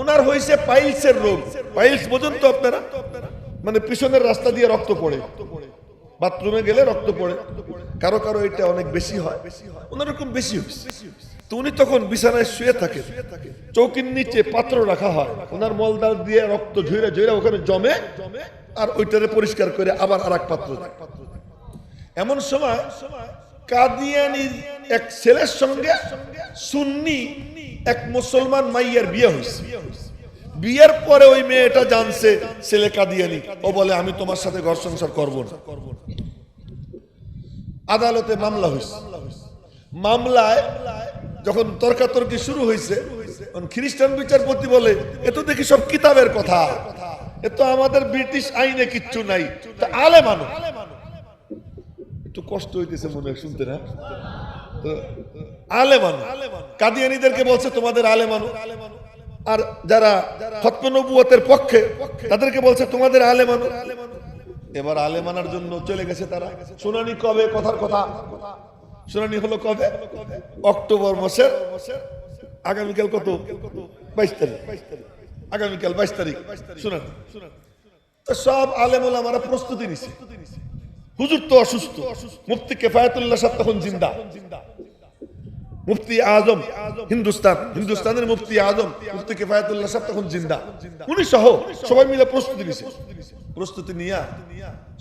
ওনার হয়েছে পাইলসের রোগ। পাইলস বোঝেন তো আপনারা? মানে পিছনের রাস্তা দিয়ে রক্ত পড়ে। বাথরুমে গেলে রক্ত পড়ে। কারও কারও এটা অনেক বেশি হয়। ওনার এরকম বেশি তো উনি তখন বিছানায় শুয়ে থাকে চৌকির নিচে পাত্র রাখা হয়। ওনার মলদার দিয়ে রক্ত ঝুড়ে ঝুড়ে ওখানে জমে আর ওইটারে পরিষ্কার করে আবার আর এক পাত্র। এমন সময় কাদিয়ানির এক ছেলের সঙ্গে সুন্নি এক মুসলমান মাইয়ার বিয়ে হয়েছে। বিয়ের পরে ওই মেয়েটা জানছে, ছেলে কাদিয়ানি। ও বলে, আমি তোমার সাথে ঘর সংসার করব না। আদালতে মামলা হয়েছে। মামলায় যখন তর্কাতর্কি শুরু হয়েছে খ্রিস্টান বিচারপতি বলে, এ তো দেখি সব কিতাবের কথা। এ তো আমাদের ব্রিটিশ আইনে কিচ্ছু নাই। আলে মানো একটু কষ্ট হইতেছে মনে হয়, শুনতে না? তো আলে মানো কাদিয়ানিদেরকে বলছে, তোমাদের আলে মানো আর যারা খতমে নবুয়তের পক্ষে, তাদেরকে বলছে, তোমাদের আলে মানো এবার আলে মানার জন্য চলে গেছে তারা। শুনানি কবে? কথার কথা। শুনানি হলো কবে? অক্টোবর মাসের আগামীকাল কত? বাইশ তারিখ। আগামীকাল বাইশ তারিখ। শুনানি। সব আলেমুল আমরা প্রস্তুতি নিছে। হুজুর তো অসুস্থ। মুফতি কেফায়তুল্লাহ সাহেব তখন জিন্দা। মুফতি আজম হিন্দুস্তান। হিন্দুস্তানের মুফতি আজম, মুফতি তখন জিন্দা। উনি সহ সবাই মিলে প্রস্তুতি নিছে। প্রস্তুতি নিয়া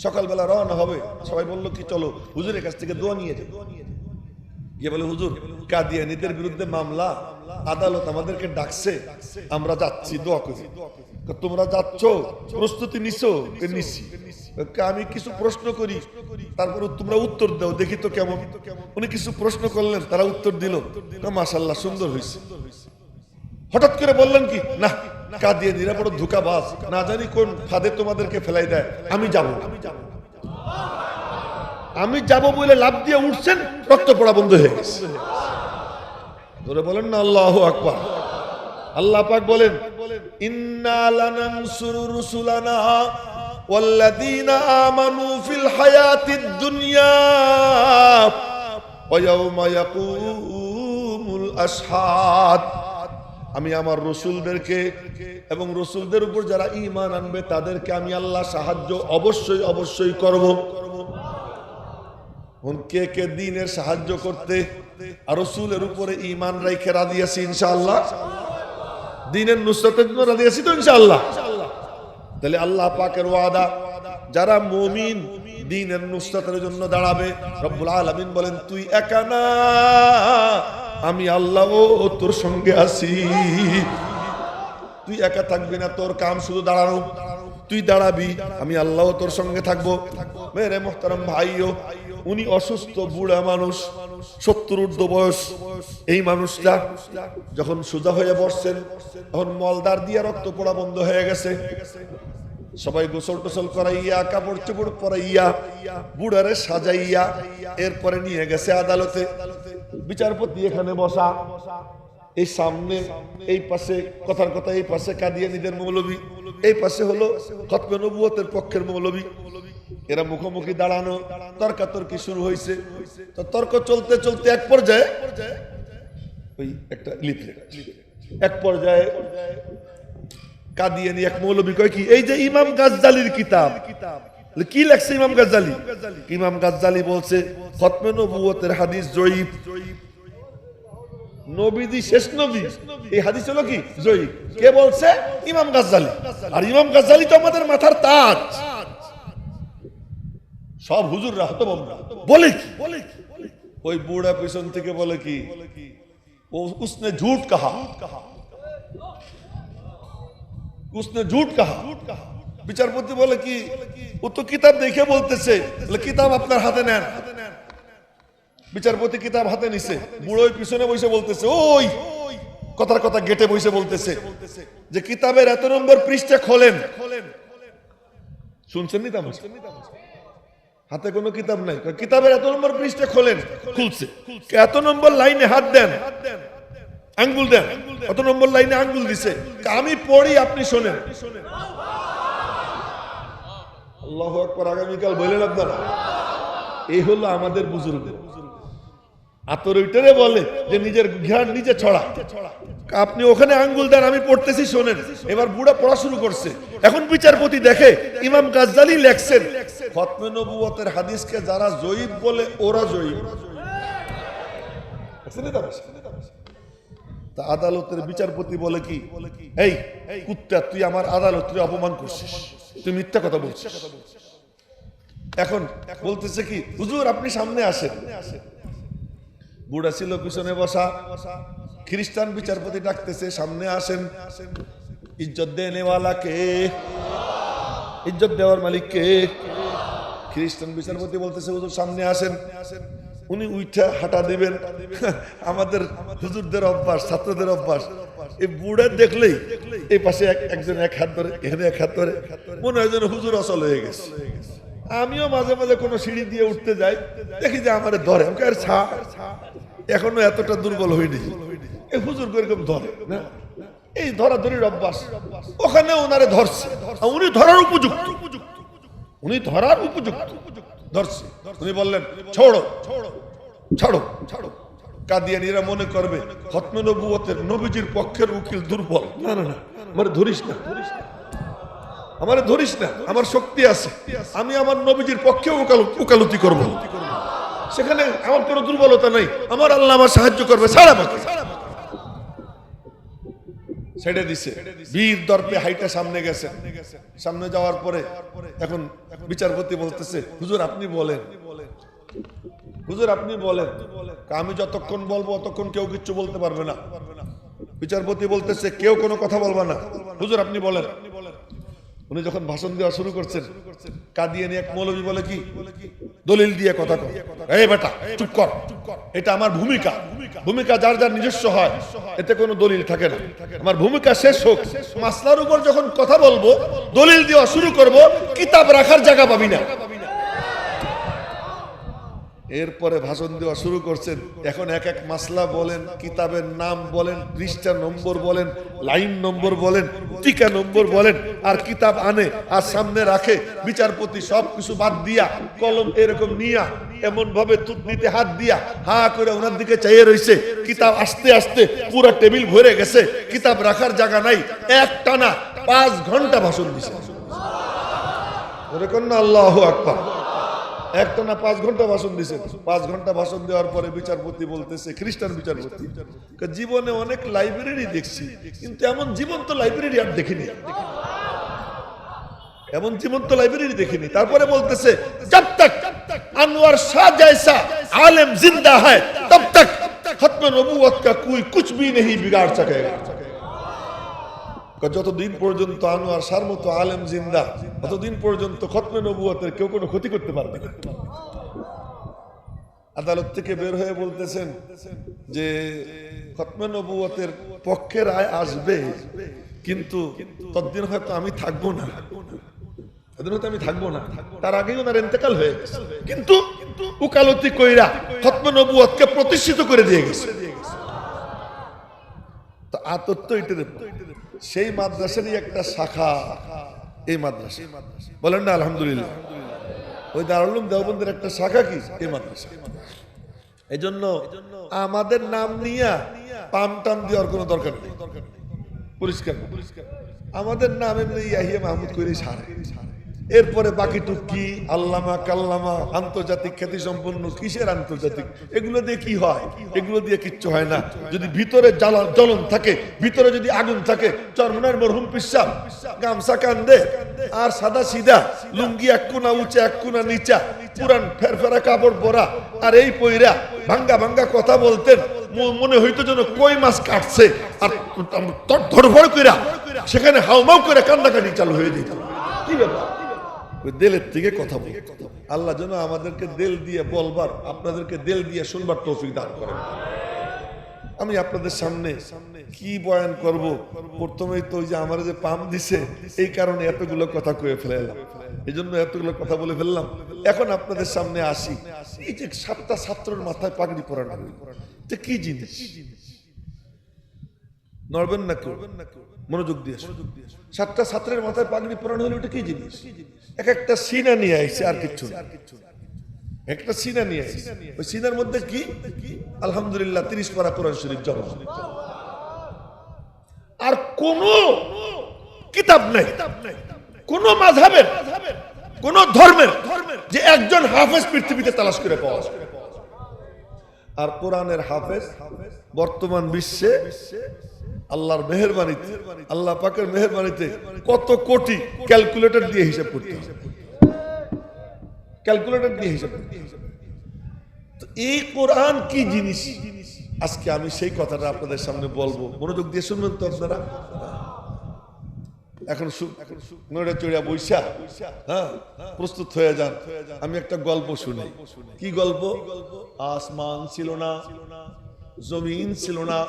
সকালবেলা রওনা হবে। সবাই বলল, কি চলো, হুজুরের কাছ থেকে দোয়া নিয়ে গিয়ে বলে, হুজুর, কাদিয়ানিদের বিরুদ্ধে মামলা, আদালত আমাদেরকে ডাকছে, আমরা যাচ্ছি, দোয়া করি। তোমরা যাচ্ছ, প্রস্তুতি নিছো নিছি। আমি কিছু প্রশ্ন করি তারপর তোমরা উত্তর দাও, দেখি তো কেমন। উনি কিছু প্রশ্ন করলেন, তারা উত্তর দিল মাশাল্লাহ সুন্দর হয়েছে হঠাৎ করে বললেন কি, না, কাদিয়ে না জানি কোন ফাঁদে তোমাদেরকে ফেলাই দেয়, আমি যাব। আমি যাব বলে লাভ দিয়ে উঠছেন, রক্ত পড়া বন্ধ হয়ে গেছে। ধরে বলেন না, আল্লাহ আকবার। আল্লাহ পাক বলেন والذين آمنوا في الحياة الدنيا ويوم يقوم الأشهاد আমি আমার রসুলদেরকে এবং রসুলদের উপর যারা ঈমান আনবে তাদেরকে আমি আল্লাহ সাহায্য অবশ্যই অবশ্যই করব এখন কে কে দিনের সাহায্য করতে আর রসুলের উপরে ইমান রেখে রাজি আছি ইনশাআল্লাহ দিনের নুসরতের জন্য রাজি আছি তো ইনশাআল্লাহ তাহলে আল্লাহ পাকের ওয়াদা, যারা মুমিন দিনের নুসরতের জন্য দাঁড়াবে, রব্বুল আলামিন বলেন, তুই একা না, আমি আল্লাহ ও তোর সঙ্গে আছি। তুই একা থাকবি না, তোর কাম শুধু দাঁড়ানো। তুই দাঁড়াবি, আমি আল্লাহ তোর সঙ্গে থাকব। মেরে মোহতারাম ভাইও, উনি অসুস্থ, বুড়া মানুষ। সত্তর ঊর্ধ্ব বয়স, এই মানুষটা যখন সোজা হয়ে বসছেন, তখন মলদার দিয়ে রক্ত পড়া বন্ধ হয়ে গেছে। সবাই গোসল টোসল করাইয়া, কাপড় চোপড় পরাইয়া, বুড়ারে সাজাইয়া, এরপরে নিয়ে গেছে আদালতে। বিচারপতি এখানে বসা। এই সামনে, এই পাশে, কথার কথা এই পাশে কাদিয়ানিদের মৌলবী এই পাশে হলো খতমে নবুয়তের পক্ষের মৌলবী এরা মুখোমুখি দাঁড়ানো, তর্কাতর্কি শুরু হয়েছে তো তর্ক চলতে চলতে এক পর্যায়ে ওই একটা লিফলেট এক পর্যায়ে এক কয় কি, এই যে ইমাম কিতাব। কি লেখছে ইমাম ইমাম বলছে, খতমে নবুয়তের হাদিস জয়ীব। নবীদি শেষ নবী। এই হাদিস হলো কি? জয়ীব। কে বলছে? ইমাম গাজ্জালি। আর ইমাম গাজ্জালি তো আমাদের মাথার তাজ। সব হুজুর হতবমরা বলে কি? বলে কি ওই বুড়া পিছন থেকে বলে কি? উসনে ঝুট কাহা। উসনে ঝুট কাহা। বিচারপতি বলে কি? ও তো কিতাব দেখে বলতেছে। কিতাব আপনার হাতে নেন। বিচারপতি কিতাব হাতে নিছে। বুড়ো পিছনে বসে বলতেছে, ওই! কথার কথা গেটে বসে বলতেছে যে, কিতাবের এত নম্বর পৃষ্ঠা খোলেন। শুনছেন নি তা হাতে কোনো কিতাব নাই। কিতাবের এত নম্বর পৃষ্ঠা খোলেন? খুলছে। এত নম্বর লাইনে হাত দেন। আঙ্গুল দেন। এত নম্বর লাইনে আঙ্গুল দিছে। আমি পড়ি, আপনি শোনেন। আল্লাহ আগামীকাল বললেন আপনারা এই হলো আমাদের বুজুর্গ। আতর ওইটারে বলে যে নিজের ঘ্রাণ নিজে ছড়া। আপনি ওখানে আঙ্গুল দেন, আমি পড়তেছি, শোনেন। এবার বুড়া পড়া শুরু করছে। এখন বিচারপতি দেখে ইমাম গাজ্জালি লেখছেন খতমে নবুয়তের হাদিসকে যারা জয়ীব বলে, ওরা জয়ীব? তা আদালতের বিচারপতি বলে কি, এই কুত্তা, তুই আমার আদালত তুই অপমান করছিস। তুই মিথ্যা কথা বলছিস। এখন বলতেছে কি, হুজুর, আপনি সামনে আসেন। বুড়া ছিল পিছনে বসা। খ্রিস্টান বিচারপতি ডাকতেছে, সামনে আসেন। ইজ্জত দেনেওয়ালা কে ইজ্জত দেওয়ার মালিক কে খ্রিস্টান বিচারপতি বলতেছে, হুজুর, সামনে আসেন। উনি উইঠা হাঁটা দিবেন। আমাদের হুজুরদের অভ্যাস, ছাত্রদের অভ্যাস। এই বুড়া দেখলেই এই পাশে এক- একজন এক হাত ধরে, এখানে এক হাত ধরে। মনে হয় যেন হুজুর অচল হয়ে গেছে। আমিও মাঝে মাঝে কোনো সিঁড়ি দিয়ে উঠতে যাই। দেখি যে আমার ধরে। আর ছা এখনও এতটা দুর্বল হয়নি। এই হুজুর এরকম ধরে এই ধরা ধরির অভ্যাস। ওখানে ওনারে ধরছে। উনি ধরার উপযুক্ত। উনি ধরার উপযুক্ত। ধরছে। উনি বললেন, ছোড়ো। ছাড়ো। ছাড়ো কাদিয়ানিরা মনে করবে, খতমে নবুয়তের নবীজির পক্ষের উকিল দুর্বল। না না না। মানে ধরিস না। আমার ধরিস না। আমার শক্তি আছে। আমি আমার নবীজির পক্ষে ওকালতি করব। সেখানে আমার কোনো দুর্বলতা নাই। আমার আল্লাহ আমার সাহায্য করবে সারা আমাকে ছেড়ে দিছে। বীর দর্পে হাইটা সামনে গেছে। সামনে যাওয়ার পরে এখন বিচারপতি বলতেছে, হুজুর, আপনি বলেন। হুজুর, আপনি বলেন। আমি যতক্ষণ বলব, অতক্ষণ কেউ কিচ্ছু বলতে পারবে না। বিচারপতি বলতেছে, কেউ কোনো কথা বলবে না। হুজুর, আপনি বলেন। উনি যখন ভাষণ দেওয়া শুরু করছেন কাদিয়ানি এক মৌলবী বলে, কি? দলিল দিয়ে কথা কর এই বেটা, চুপ কর। এটা আমার ভূমিকা। ভূমিকা যার যার নিজস্ব হয়, এতে কোনো দলিল থাকে না। আমার ভূমিকা শেষ হোক। মাসলার উপর যখন কথা বলব, দলিল দেওয়া শুরু করব, কিতাব রাখার জায়গা পাবি না। এরপরে ভাষণ দেওয়া শুরু করছেন। এখন এক এক মাসলা বলেন, কিতাবের নাম বলেন, পৃষ্ঠা নম্বর বলেন, লাইন নম্বর বলেন, টিকা নম্বর বলেন, আর কিতাব আনে, আর সামনে রাখে, বিচারপতি সব কিছু বাদ দিয়া, কলম এরকম নিয়া এমন ভাবে তুতনিতে হাত দিয়া, হা করে ওনার দিকে চাইয়ে রয়েছে কিতাব আস্তে আস্তে পুরো টেবিল ভরে গেছে, কিতাব রাখার জায়গা নাই, এক টানা পাঁচ ঘণ্টা ভাষণ দিছে। না আল্লাহ আকবার। এক তো না পাঁচ ঘণ্টা ভাষণ পাঁচ ঘণ্টা ভাষণ দেওয়ার পরে বিচারপতি বলতেছে, খ্রিস্টান বিচারপতি জীবনে অনেক লাইব্রেরি দেখছি, কিন্তু এমন লাইব্রেরি আর দেখিনি। এমন জীবন্ত লাইব্রেরি দেখিনি। তারপরে বলতেছে, জব তক আনোয়ার শাহ আলেম জিন্দা হয় তব তক খতম নবুয়ত কা কুই কুছ ভি নেই বিগাড় সকেগা। যতদিন পর্যন্ত আনোয়ার সার মতো আলেম জিন্দা, ততদিন পর্যন্ত খতমে নবুয়তের কেউ কোনো ক্ষতি করতে পারবে আদালত থেকে বের হয়ে বলতেছেন যে খতমে নবুয়তের পক্ষের আয় আসবে, কিন্তু ততদিন হয়তো আমি থাকব না। ততদিন হয়তো আমি থাকব না। তার আগেই ওনার ইন্তেকাল হয়ে গেছে। কিন্তু উকালতি কইরা খতমে নবুয়তকে প্রতিষ্ঠিত করে দিয়ে গেছে। তো আতর তো এটা। সেই মাদ্রাসারই একটা শাখা। এই মাদ্রাসা। বলেন না, আলহামদুলিল্লাহ। ওই দারুলুম দেওবন্দের একটা শাখা কি? এই মাদ্রাসা। এই জন্য আমাদের নাম নিয়ে পাম টাম দেওয়ার কোনো দরকার নেই। পরিষ্কার আমাদের নাম এমনি ইয়াহিয়া মাহমুদ কইরে সারে। এরপরে বাকিটুক কি? আল্লামা কাল্লামা আন্তর্জাতিক খ্যাতি সম্পন্ন কিসের আন্তর্জাতিক? এগুলো দিয়ে কি হয়? এগুলো দিয়ে কিচ্ছু হয় না। যদি ভিতরে জ্বালা- জ্বলন থাকে, ভিতরে যদি আগুন থাকে, চরমনার মরহুম পিসাব গামছা কান্দে, আর সাদা সিধা, লুঙ্গি এক কোনা উঁচা, এক কোনা নিচা, পুরান ফেরফেরা কাপড় পরা, আর এই পইরা ভাঙ্গা ভাঙ্গা কথা বলতেন মনে হইতো যেন কই মাছ কাটছে, আর ধরফড় কইরা, সেখানে হাউমাউ করে কান্নাকাটি চালু হয়ে যেত। কি ব্যাপার? ওই দেলের থেকে কথা বল। আল্লাহ যেন আমাদেরকে দেল দিয়ে বলবার, আপনাদেরকে দেল দিয়ে শুনবার তৌফিক দান করেন। আমি আপনাদের সামনে কি বয়ান করব? প্রথমেই তো ওই যে আমার যে পাম দিছে, এই কারণে এতগুলো কথা কয়ে ফেলাম এই জন্য এতগুলো কথা বলে ফেললাম। এখন আপনাদের সামনে আসি। এই যে সাতটা ছাত্রের মাথায় পাগড়ি পরানো এটা কি জিনিস? নড়বেন না কেউ? মনোযোগ দিয়ে। সাতটা ছাত্রের মাথায় পাগড়ি পরানো হলো ওটা কি জিনিস? এক একটা সিনা নিয়ে আইছে আর কিচ্ছু না একটা সিনা নিয়ে আইছে। ওই সিনার মধ্যে কি আলহামদুলিল্লাহ, তিরিশ পারা কোরআন শরীফ জমা আর কোন কিতাব নাই, কোন মাঝাবের কোন ধর্মের যে একজন হাফেজ পৃথিবীতে তালাশ করে পাওয়া। আর কোরআনের হাফেজ বর্তমান বিশ্বে আল্লাহর মেহরবানিতে, আল্লাহ পাকের মেহরবানিতে কত কোটি ক্যালকুলেটর দিয়ে হিসাব করতে। ক্যালকুলেটর দিয়ে হিসাব এই কোরআন কি জিনিস? আজকে আমি সেই কথাটা আপনাদের সামনে বলব। মনোযোগ দিয়ে শুনবেন তো আপনারা? এখন নড়ে চড়িয়া বৈশা হ্যাঁ প্রস্তুত হয়ে যান। আমি একটা গল্প শুনি। কি গল্প? আসমান ছিল না, জমিন ছিল না,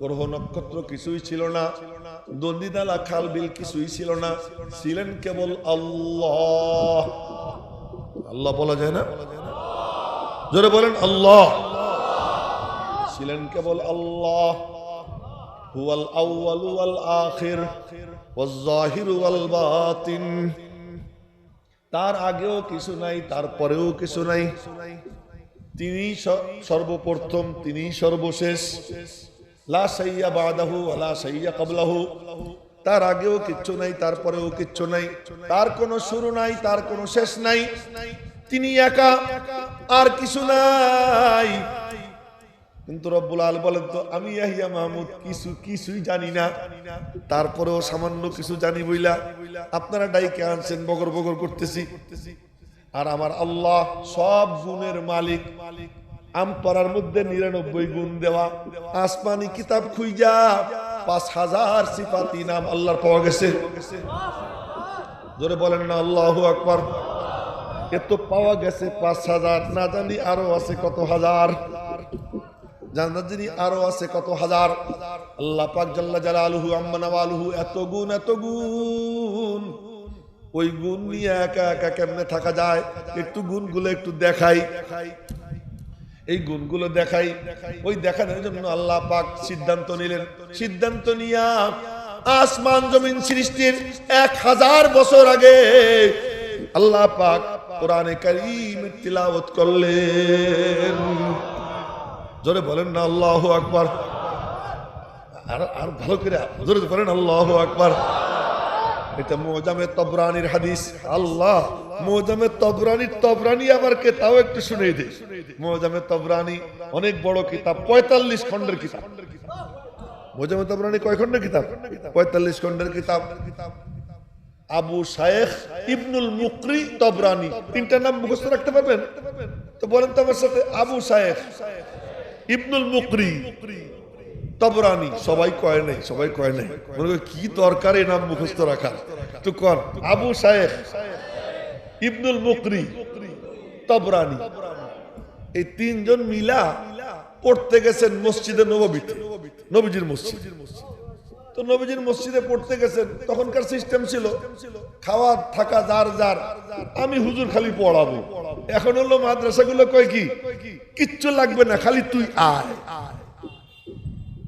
গ্রহ নক্ষত্র কিছুই ছিল না, দন্দিদালা খাল বিল কিছুই ছিল না, ছিলেন কেবল আল্লাহ। আল্লাহ বলা যায় না? জোরে বলেন আল্লাহ। ছিলেন কেবল আল্লাহ। জাহির তার আগেও কিছু নাই, তারপরেও কিছু নাই। তিনি সর্বপ্রথম, তিনি সর্বশেষ। লা সাইয়া বাদাহু লা সাইয়া তার আগেও কিচ্ছু নাই, তারপরেও কিচ্ছু নাই। তার কোনো শুরু নাই, তার কোনো শেষ নাই। তিনি একা, আর কিছু নাই। কিন্তু রব্বুল আল বলেন তো, আমি ইয়াহিয়া মাহমুদ, কিছু, কিছুই জানি না। তারপরেও সামান্য কিছু জানি বইলা আপনারা ডাইকে আনছেন, বগর বগর করতেছি। আর আমার আল্লাহ সব গুণের মালিক। আম পাড়ার মধ্যে নিরানব্বই গুণ দেওয়া। কিতাব খুইজা পাঁচ হাজার সিফাতি নাম পাওয়া গেছে। বলেন না, আল্লাহ পাওয়া গেছে পাঁচ হাজার, না জানি আরও আছে কত হাজার। জান্নাত যিনি আরও আছে কত হাজার। আল্লাহ পাক জাল্লা জালালুহু আম্মা নাওয়ালুহু, এত গুণ এত গুণ। ওই গুণ নিয়ে একা একা কেমনে থাকা যায়? একটু গুণগুলো একটু দেখাই। এই গুণগুলো দেখাই। ওই দেখানোর জন্য আল্লাহ পাক সিদ্ধান্ত নিলেন। সিদ্ধান্ত নিয়া আসমান জমিন সৃষ্টির এক হাজার বছর আগে আল্লাহ পাক কোরআনে কারিম তিলাওয়াত করলেন। জোরে বলেন না, আল্লাহ আকবার। আর আর ভালো করে জোরে বলেন, আল্লাহ আকবার। এটা মোজামে তবরানির হাদিস। আল্লাহ, মোজামে তবরানি তবরানি আবার কে, তাও একটু শুনে দে। মোজামে তবরানি অনেক বড় কিতাব, পঁয়তাল্লিশ খন্ডের কিতাব। মোজামে তবরানি কয় খন্ডের কিতাব? পঁয়তাল্লিশ খন্ডের কিতাব। আবু শায়েখ ইবনুল মুকরি তবরানি। তিনটা নাম মুখস্থ রাখতে পারবেন? তো বলেন তো আমার সাথে, আবু শায়েখ। ইবনুল মুকরি, তবরানি, সবাই কয় নাই, সবাই কয় নাই। মনে কি দরকার এই নাম মুখস্থ রাখা তো কর আবু শায়েখ, ইবনুল মুকরি, তবরানি। এই তিনজন মিলা পড়তে গেছেন মসজিদে নবীতে নবীজির মসজিদ। তো নবীজির মসজিদে পড়তে গেছেন, তখনকার সিস্টেম ছিল, খাওয়া থাকা যার যার, আমি হুজুর খালি পড়াবো। এখন হলো মাদ্রাসাগুলো কয় কি? কিচ্ছু লাগবে না, খালি তুই আয়।